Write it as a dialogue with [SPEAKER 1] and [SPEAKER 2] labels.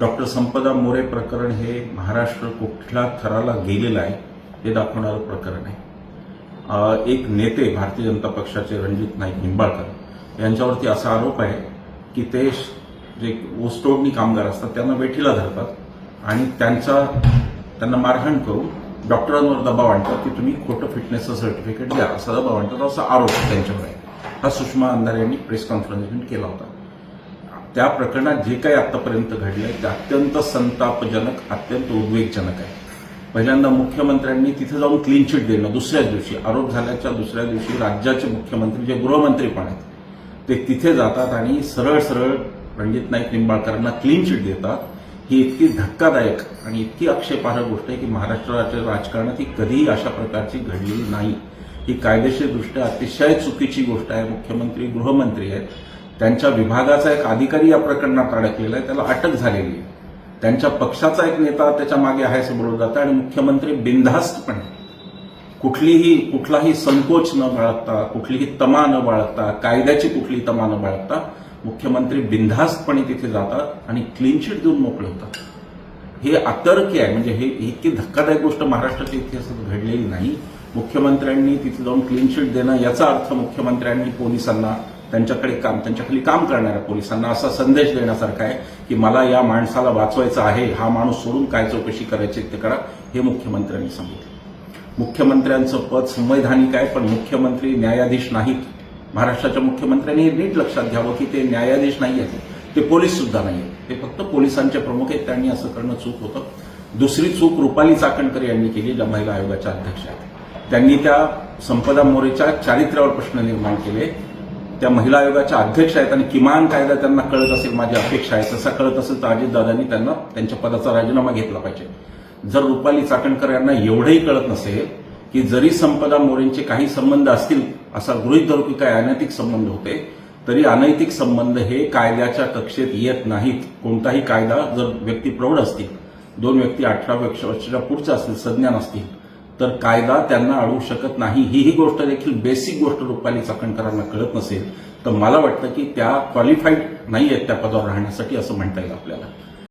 [SPEAKER 1] Doctor संपदा मोरे प्रकरण हे महाराष्ट्र कुठल्या थराला गेलेलं आहे हे दाखवणारं प्रकरण आहे. एक नेते भारतीय जनता पक्षाचे रणजित नाईक निंबाळकर यांच्यावरती असा आरोप आहे की ते जे ऊसतोडणी कामगार असतात त्यांना वेठीला धरतात आणि त्यांचा त्यांना मारहाण करून डॉक्टरांवर दबाव आणतात की तुम्ही खोटं फिटनेसचं सर्टिफिकेट द्या असा दबाव आणतात असा आरोप त्यांच्यावर आहे. हा सुषमा अंधारे यांनी प्रेस कॉन्फरन्स केला होता. त्या प्रकरणात जे काही आतापर्यंत घडलंय ते अत्यंत संतापजनक अत्यंत उद्वेगजनक आहे. पहिल्यांदा मुख्यमंत्र्यांनी तिथे जाऊन क्लीन चिट देणं दुसऱ्याच दिवशी आरोप झाल्याच्या दुसऱ्या दिवशी राज्याचे मुख्यमंत्री जे गृहमंत्री पण आहेत ते तिथे जातात आणि सरळ सरळ रणजित नाईक निंबाळकरांना क्लीन चिट देतात. ही इतकी धक्कादायक आणि इतकी आक्षेपार्ह गोष्ट आहे की महाराष्ट्राच्या राजकारणात ही कधीही अशा प्रकारची घडलेली नाही. ही कायदेशीरदृष्ट्या अतिशय चुकीची गोष्ट आहे. मुख्यमंत्री गृहमंत्री आहेत. त्यांच्या विभागाचा एक अधिकारी या प्रकरणात अडकलेला आहे त्याला अटक झालेली आहे. त्यांच्या पक्षाचा एक नेता त्याच्यामागे आहे असं बोललं जातं आणि मुख्यमंत्री बिनधास्तपणे कुठलीही कुठलाही संकोच न बाळगता कुठलीही तमा न बाळगता कायद्याची कुठली तमा न बाळगता मुख्यमंत्री बिनधास्तपणे तिथे जातात आणि क्लीन चिट देऊन मोकळे होतात. हे अतर्क्य आहे म्हणजे हे इतकी धक्कादायक गोष्ट महाराष्ट्राच्या इतिहासात घडलेली नाही. मुख्यमंत्र्यांनी तिथे जाऊन क्लीन चिट देणं याचा अर्थ मुख्यमंत्र्यांनी पोलिसांना त्यांच्याकडे काम त्यांच्याखाली काम करणाऱ्या पोलिसांना असा संदेश देण्यासारखा आहे की मला या माणसाला वाचवायचं आहे हा माणूस सोडून काय चौकशी करायची ते करा हे मुख्यमंत्र्यांनी सांगितलं. मुख्यमंत्र्यांचं पद संवैधानिक आहे पण मुख्यमंत्री न्यायाधीश नाहीत. महाराष्ट्राच्या मुख्यमंत्र्यांनी हे नीट लक्षात घ्यावं की ते न्यायाधीश नाही आहेत. ते पोलीस सुद्धा नाही आहेत. ते फक्त पोलिसांचे प्रमुख आहेत त्यांनी असं करणं चूक होतं. दुसरी चूक रुपाली चाकणकर यांनी केली ज्या महिला आयोगाच्या अध्यक्ष आहेत. त्यांनी त्या संपदा मोरेच्या चारित्र्यावर प्रश्न निर्माण केले. त्या महिला आयोगाच्या अध्यक्ष आहेत आणि किमान कायदा त्यांना कळत असेल माझी अपेक्षा आहे. तसा कळत असेल तर अजितदादांनी त्यांना त्यांच्या पदाचा राजीनामा घेतला पाहिजे. जर रुपाली चाकणकर यांना एवढंही कळत नसेल की जरी संपदा मोरेंचे काही संबंध असतील असा गृहित धरू की काही अनैतिक संबंध होते तरी अनैतिक संबंध हे कायद्याच्या कक्षेत येत नाहीत. कोणताही कायदा जर व्यक्ती प्रौढ असतील दोन व्यक्ती अठरा वर्षाच्या पुढच्या असतील संज्ञान असतील तर कायदा त्यांना अडवू शकत नाही. ही ही गोष्ट देखील बेसिक गोष्ट रुपाली चाकणकरांना कळत नसेल तर मला वाटतं की त्या क्वालिफाईड नाही आहेत त्या पदावर राहण्यासाठी असं म्हणता येईल आपल्याला.